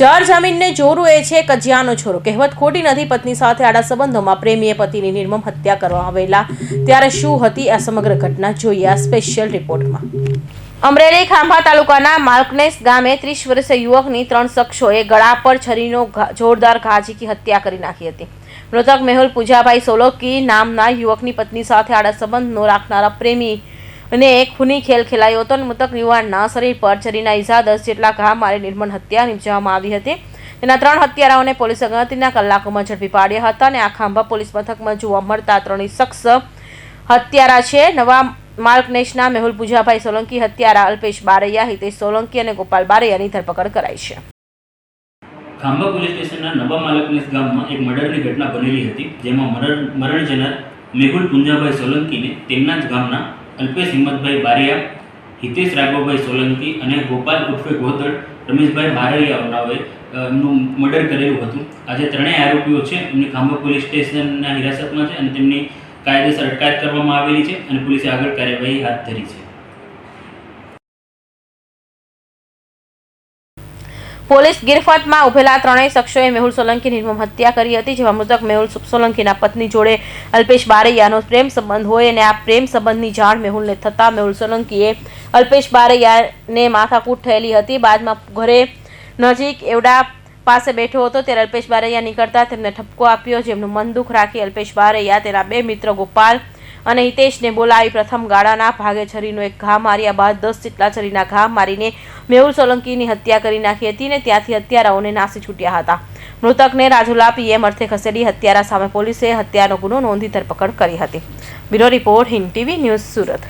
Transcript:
જળ જમીનને જોરું એ છે કજિયાનો છોરો. કહેવત ખોટી નથી, પત્ની સાથે આડા સંબંધોમાં પ્રેમીએ પતિની નિર્મમ હત્યા કરવા આવેલા. ત્યારે શું હતી આ સમગ્ર ઘટના? જોઈએ આ સ્પેશિયલ રિપોર્ટમાં અમરેલી ખાંભા તાલુકાના માલકનેસ ગામે ત્રીસ વર્ષીય યુવકની ત્રણ શખ્સોએ ગળા પર છરીનો જોરદાર ઘા ઝીકી હત્યા કરી નાખી હતી. મૃતક મેહુલ પૂજાભાઈ સોલંકી નામના યુવકની પત્ની સાથે આડા સંબંધનો રાખનારા પ્રેમી અને એક ખૂની ખેલ ખેલાયો હતો અને મૃતક યુવાનના શરીર પર છરીના ઈજા દસ જેટલા ઘા મારી નિર્મળ હત્યા નિપજવામાં આવી હતી. તેના ત્રણ હત્યારાઓને પોલીસે ગણતરીના કલાકોમાં ઝડપી પાડ્યા હતા અને આ ખાંભા પોલીસ મથકમાં જોવા મળતા ત્રણેય શખ્સ હત્યારા છે. નવા માર્કનેશના મેહુલ પૂજાભાઈ સોલંકી હત્યારા, અલ્પેશ બારૈયા, હિતેશ સોલંકી અને ગોપાલ બારૈયાની ધરપકડ કરાઈ છે. ખાંભા પોલીસ સ્ટેશનના નવા માલકનેશ ગામમાં એક મર્ડરની ઘટના બનેલી હતી, જેમાં મરણ મરણ જનાર મેહુલ પુંજાભાઈ સોલંકીને તેમના જ ગામના અલ્પેશ હિંમતભાઈ બારિયા, હિતેશ રાઘવભાઈ સોલંકી અને ગોપાલ ઉર્ફે ગોધડ, રમેશભાઈ બારૈયાઓનાઓએ એમનું મર્ડર કરેલું હતું. આજે ત્રણેય આરોપીઓ છે. એમની ખાંભા પોલીસ સ્ટેશનના હિરાસતમાં છે અને તેમની કાયદેસર અટકાયત કરવામાં આવેલી છે અને પોલીસે આગળ કાર્યવાહી હાથ ધરી છે. પોલીસ ગિરફતમાં ઉભેલા ત્રણેય શખ્સોએ મેહુલ સોલંકી નિર્મમ હત્યા કરી હતી, જેમાં મૃતક મેહુલ સોલંકીના પત્ની જોડે અલ્પેશ બારૈયાનો પ્રેમ સંબંધ હોય અને આ પ્રેમ સંબંધની જાણ મેહુલને થતાં મેહુલ સોલંકીએ અલ્પેશ બારૈયાને માથાકૂટ થયેલી હતી. બાદમાં ઘરે નજીક એવડા પાસે બેઠો હતો, ત્યારે અલ્પેશ બારૈયા નીકળતા તેમને ઠપકો આપ્યો, જેમનું મન દુઃખ રાખી અલ્પેશ બારૈયા તેના બે મિત્ર ગોપાલ અને હિતેશને બોલાવી પ્રથમ ગાળાના ભાગે છરીનો એક ઘા માર્યા બાદ દસ જેટલા છરીના ઘા મારીને મેહુલ સોલંકીની હત્યા કરી નાખી હતી ને ત્યાંથી હત્યારાઓને નાસી છૂટ્યા હતા. મૃતકને રાજુલા પીએમ અર્થે ખસેડી હત્યારા સામે પોલીસે હત્યાનો ગુનો નોંધી ધરપકડ કરી હતી. Bureau report Hind TV news Surat.